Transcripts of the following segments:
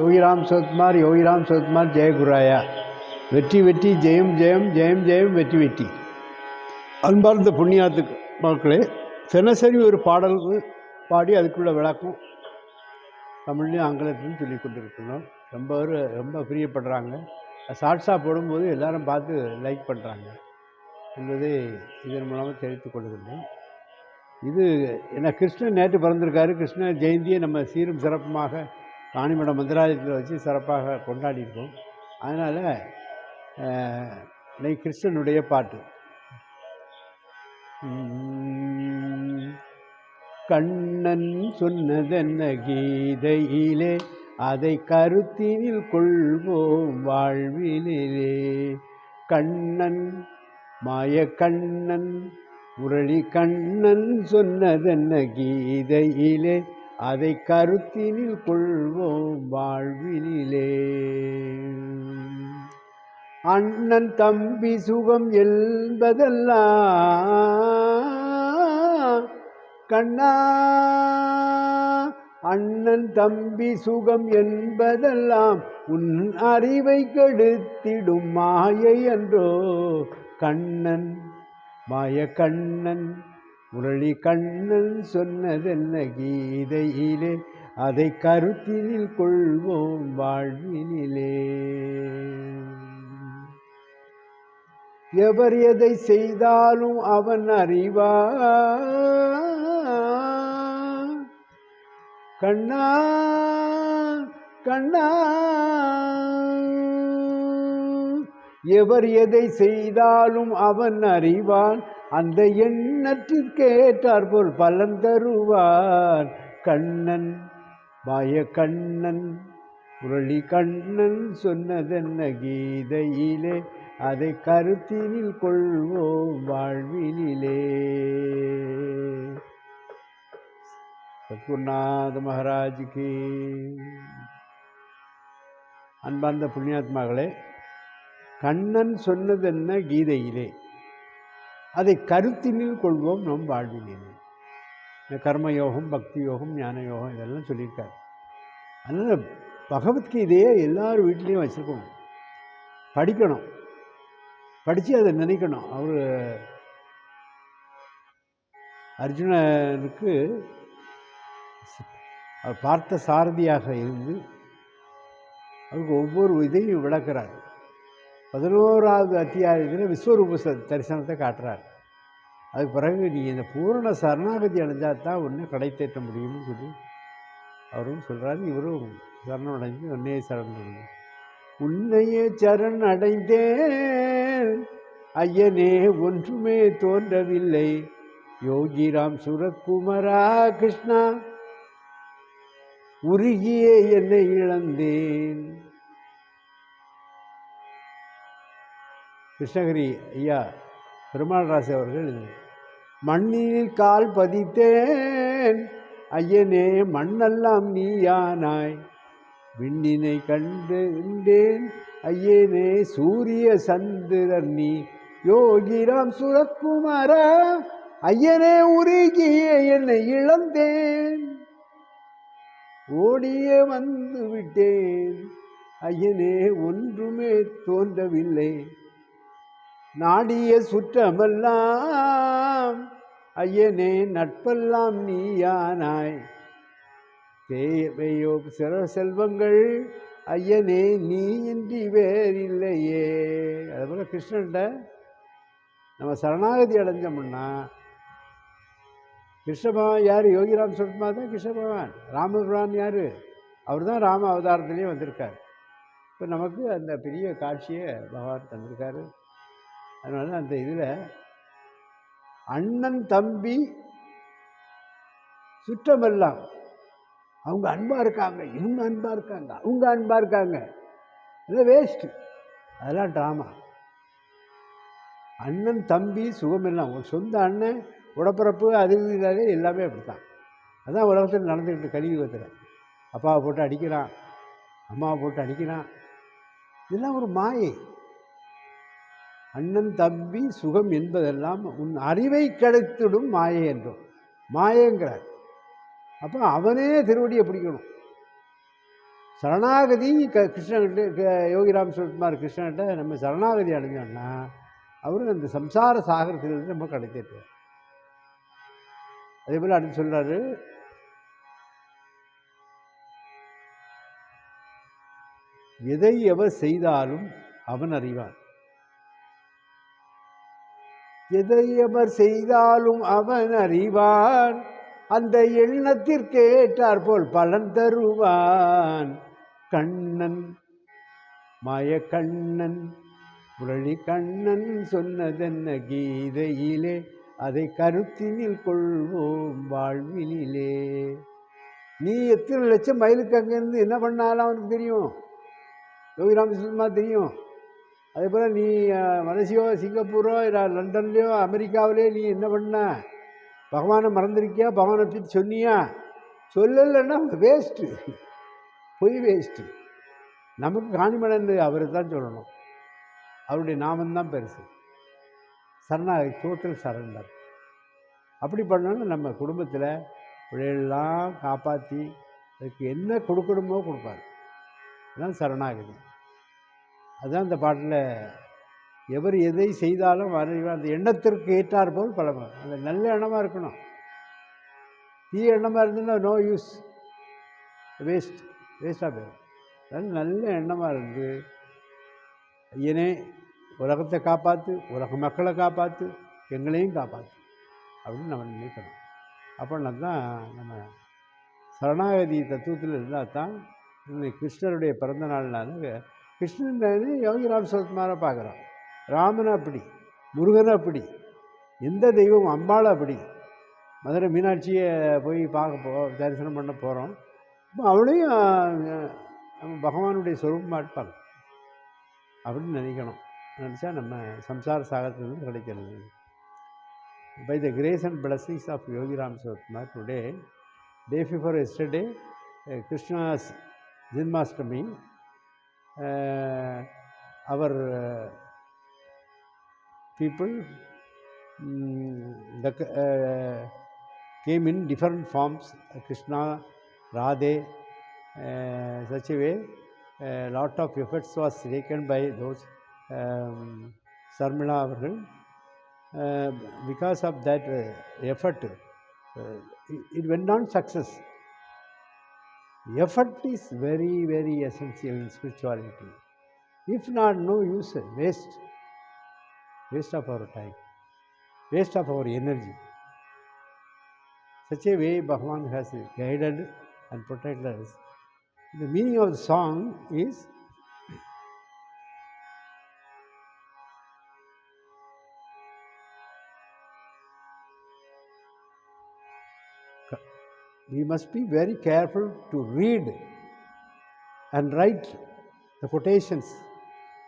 யோகிராம் சரத்குமார் யோகிராம் சத்குமார் ஜெயகுராயா வெற்றி வெற்றி ஜெயம் ஜெயம் ஜெயம் ஜெயம் வெற்றி வெற்றி. அன்பார்ந்த புண்ணியாத்து மக்களே தினசரி ஒரு பாடல் பாடி அதுக்குள்ள விளக்கம் தமிழ்லையும் ஆங்கிலத்திலையும் சொல்லி கொண்டிருக்கணும் ரொம்ப ஒரு ரொம்ப பிரியப்படுறாங்க. ஷார்ட்ஸாக போடும்போது எல்லாரும் பார்த்து லைக் பண்ணுறாங்க என்பதை இதன் மூலமாக தெரிவித்து கொள்கின்றேன். இது என்ன கிருஷ்ணன் நேற்று பிறந்திருக்காரு. கிருஷ்ண ஜெயந்தியை நம்ம சீரும் சிறப்புமாக காணிமடம் மந்திராலயத்தில் வச்சு சிறப்பாக கொண்டாடியிருக்கோம். அதனால் இன்னைக்கு கிருஷ்ணனுடைய பாட்டு. கண்ணன் சொன்னதென்ன கீதையிலே அதை கருத்தினில் கொள்வோம் வாழ்வினிலே. கண்ணன் மாய கண்ணன் முரளி கண்ணன் சொன்னதென்ன கீதையிலே அதை கருத்தினில் கொள்வோம் வாழ்வினிலே. அண்ணன் தம்பி சுகம் என்பதெல்லாம் கண்ணா. அண்ணன் தம்பி சுகம் என்பதெல்லாம் உன் அறிவை கெடுத்திடும் மாயை என்றோ. கண்ணன் மாய கண்ணன் முரளி கண்ணன் சொன்னதென்ன கீதையிலே? அதை கருத்தினில் கொள்வோம் வாழ்வினிலே. எவர் எதை செய்தாலும் அவன் அறிவா கண்ணா கண்ணா. எவர் எதை செய்தாலும் அவன் அறிவான். அந்த எண்ணத்திற்கேற்றார் போல் பலன் தருவான் கண்ணன் பாய கண்ணன் முரளி கண்ணன் சொன்னதென்ன கீதையிலே அதை கருத்தினில் கொள்வோம் வாழ்வினிலே. சத்குருநாத மகாராஜுக்கு அன்பார்ந்த புண்ணியாத்மாக்களே கண்ணன் சொன்னதென்ன கீதையிலே அதை கருத்தினில் கொள்வோம் நம் வாழ்வினில். இந்த கர்மயோகம் பக்தி யோகம் ஞான யோகம் இதெல்லாம் சொல்லியிருக்காரு. அதனால் பகவத்கீதையை எல்லார் வீட்லேயும் வச்சுருக்கணும். படிக்கணும். படித்து அதை நினைக்கணும். அவர் அர்ஜுனனுக்கு அவர் பார்த்த சாரதியாக இருந்து அவருக்கு ஒவ்வொரு இதையும் விளக்கிறார். பதினோராவது அத்தியாயத்தில் விஸ்வரூப தரிசனத்தை காட்டுறார். அதுக்கு பிறகு நீ இந்த பூரண சரணாகதி அடைஞ்சால் தான் ஒன்று கடை தேற்ற முடியும்னு சொல்லி அவரும் சொல்கிறாரு இவரும் சரணம் அடைஞ்சு உன்னையே சரண் உன்னையே சரண் அடைந்தேன் ஐயனே ஒன்றுமே தோன்றவில்லை. யோகிராம் சுரக்குமரா கிருஷ்ணா உருகியே என்னை இழந்தேன். கிருஷ்ணகிரி ஐயா பெருமாள்ராசு அவர்கள் மண்ணில் கால் பதித்தேன் ஐயனே மண்ணெல்லாம் நீயானாய். விண்ணினை கண்டேன் ஐயனே சூரிய சந்திரர் நீ. யோகிராம் சுரக்குமாரா ஐயனே உருகிய என்னை இழந்தேன். ஓடியே வந்து விட்டேன் ஐயனே ஒன்றுமே தோன்றவில்லை. நாடிய சுற்றமெல்லாம் ஐயனே நட்பெல்லாம் நீயானாய். தேவையோ சிற செல்வங்கள் ஐயனே நீ இன்றி வேறில்லையே அதுபோல் கிருஷ்ணன்ட்ட நம்ம சரணாகதி அடைஞ்சோம்னா கிருஷ்ண பகவான் யார்? யோகிராம் சுரத்மா தான் கிருஷ்ண பகவான் ராமபுரான் யார்? அவர் தான் ராம அவதாரத்துலேயே வந்திருக்கார். இப்போ நமக்கு அந்த பெரிய காட்சியை பகவான் தந்திருக்காரு. அதனால் அந்த இதில் அண்ணன் தம்பி சுற்றமெல்லாம் அவங்க அன்பாக இருக்காங்க இவங்க அன்பாக இருக்காங்க அவங்க அன்பாக இருக்காங்க. இதெல்லாம் வேஸ்ட்டு அதெல்லாம் ட்ராமா அண்ணன் தம்பி சுகமெல்லாம் ஒரு சொந்த அண்ணன் உடப்பிறப்பு அது இதுனாலே எல்லாமே அப்படி தான் அதுதான் உலகத்தில் நடந்துக்கிட்டு கலியுகத்தில் அப்பாவை போட்டு அடிக்கிறான் அம்மாவை போட்டு அடிக்கிறான். இதெல்லாம் ஒரு மாயை. அண்ணன் தம்பி சுகம் என்பதெல்லாம் உன் அறிவை கிடைத்திடும் மாயை என்றும். மாயங்கிறார். அப்போ அவனே திருவடியை பிடிக்கணும். சரணாகதி க கிருஷ்ணன்கிட்ட யோகிராம் சுரத்குமார் கிருஷ்ணன்கிட்ட நம்ம சரணாகதி அடைஞ்சோம்னா அவரு அந்த சம்சார சாகரத்திலிருந்து நம்ம கிடைச்சிருக்கோம் அதே போல் அடுத்து சொல்கிறாரு எதை எவர் செய்தாலும் அவன் அறிவான். எதை எவர் செய்தாலும் அவன் அறிவான். அந்த எண்ணத்திற்கு போல் பலன் தருவான். கண்ணன் மாய கண்ணன் முரளி கண்ணன் சொன்னதென்ன கீதையிலே அதை கருத்தினில் கொள்வோம் வாழ்விலே நீ எத்தனை லட்சம் மைலுக்கு அங்கேருந்து என்ன பண்ணாலும் அவனுக்கு தெரியும். யோகி ராமகிருஷ்ணமா தெரியும். அதே போல் நீ மலேசியோ சிங்கப்பூரோ இல்லை லண்டன்லேயோ அமெரிக்காவிலேயோ நீ என்ன பண்ண? பகவானை மறந்துருக்கியா? பகவானை பற்றி சொன்னியா? சொல்லலைன்னா வேஸ்ட்டு பொய் வேஸ்ட்டு நமக்கு காணிமடன் அவரை தான் சொல்லணும். அவருடைய நாமந்தான் பெருசு. சரணாகி டோட்டல் சரண்டர் அப்படி பண்ணோன்னு நம்ம குடும்பத்தில் பிள்ளைகள்லாம் காப்பாற்றி அதுக்கு என்ன கொடுக்கணுமோ கொடுப்பாரு. அதுதான் சரணாகதி. அதுதான் அந்த பாட்டில் எவர் எதை செய்தாலும் அறிவார் அந்த எண்ணத்திற்கு ஏற்றார் போல் பழமை அந்த நல்ல எண்ணமாக இருக்கணும். தீ எண்ணமாக இருந்ததுன்னா நோ யூஸ் வேஸ்ட் வேஸ்ட்டாக போயிடும். அதனால் நல்ல எண்ணமாக இருந்து ஐயனே உலகத்தை காப்பாற்று உலக மக்களை காப்பாற்று எங்களையும் காப்பாற்று அப்படின்னு நம்ம நினைக்கணும். அப்படின்னா தான் நம்ம சரணாகதி தத்துவத்தில் இருந்தால் தான் இன்னைக்கு கிருஷ்ணருடைய பிறந்த நாள்னால கிருஷ்ணன் யோகி சுரத்குமாரை பார்க்குறோம் ராமனை அப்படி முருகனை அப்படி எந்த தெய்வம் அம்பாளை அப்படி. மதுரை மீனாட்சியை போய் பார்க்க போ தரிசனம் பண்ண போகிறோம். அவளையும் நம்ம பகவானுடைய சொரூபமாக இருப்பாங்க. அப்படின்னு நினைக்கணும். நினச்சா நம்ம சம்சார சாகத்திலிருந்து கிடைக்கிறது. By the grace and blessings of Yogiram Sivakumar today day before yesterday Krishna's Janmashtami our people mm, the, uh, came in different forms uh, krishna radhe uh, such a way a lot of efforts was taken by those um, sarmila avargal uh, because of that uh, effort uh, it, it went on success effort is very very essential in spirituality if not no use waste waste of our time, waste of our energy. Such a way Bhagavan has guided and protected us. The meaning of the song is we must be very careful to read and write the quotations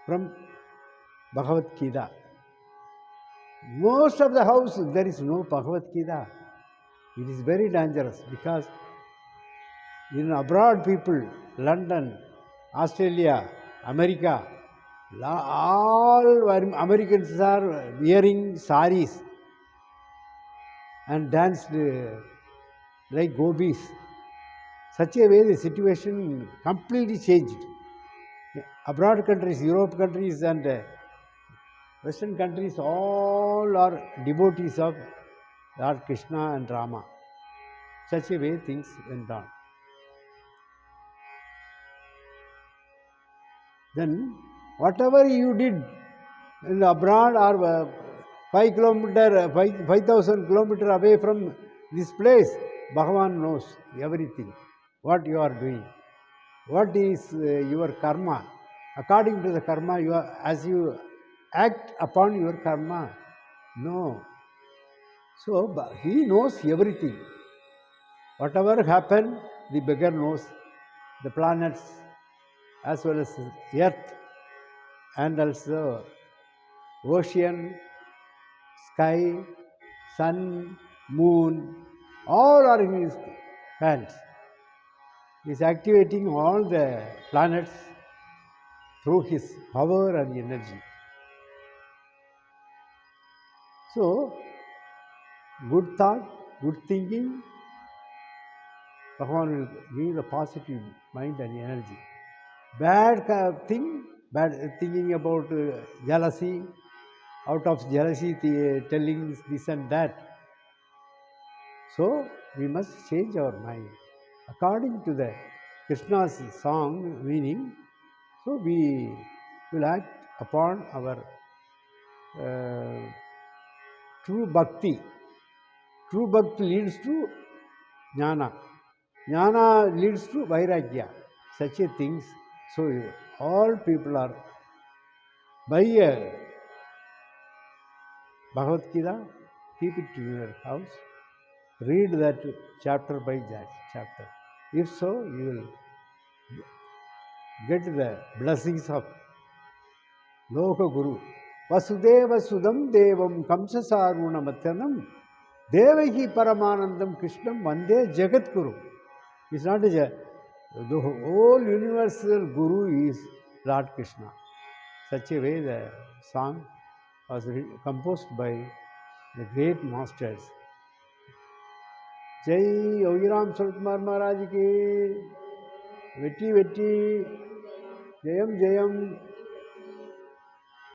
from Bhagavad Gita. Most of the house there is no Bhagavad Gita. It is very dangerous because in abroad people, London, Australia, America, all Americans are wearing saris and danced uh, like gopis. Such a way the situation completely changed. Abroad countries, Europe countries and uh, Western countries all are devotees of Lord Krishna and Rama. Such a way things went on. Then, whatever you did in abroad or uh, five kilometer, uh, five five thousand kilometer away from this place, Bhagavan knows everything. What you are doing, what is uh, your karma. According to the karma, you are, as you act upon your karma, no. So he knows everything. Whatever happened, the beggar knows the planets as well as earth and also ocean, sky, sun, moon, all are in his hands. He is activating all the planets through his power and energy. So, good thought, good thinking, Bhagavan will give the positive mind and energy. Bad thing, bad thinking about uh, jealousy, out of jealousy telling this and that. So we must change our mind according to the Krishna's song meaning. So we will act upon our uh, true bhakti. True bhakti leads to jnana. Jnana leads to vairagya. Such a things. So all people are by a Bhagavad Gita, keep it in your house. Read that chapter by that chapter. If so, you will get the blessings of Loka Guru. Vasudeva Sudam Devam Kamsasarunamathanam Devaki Paramanandam Krishnam Vande Jagat Guru. It's not a the whole universal Guru is Lord Krishna. Such a way the song was composed by the great masters. Jai Yogiram Suratkumar மகாராஜுக்கு வெற்றி வெற்றி ஜெயம் ஜெயம்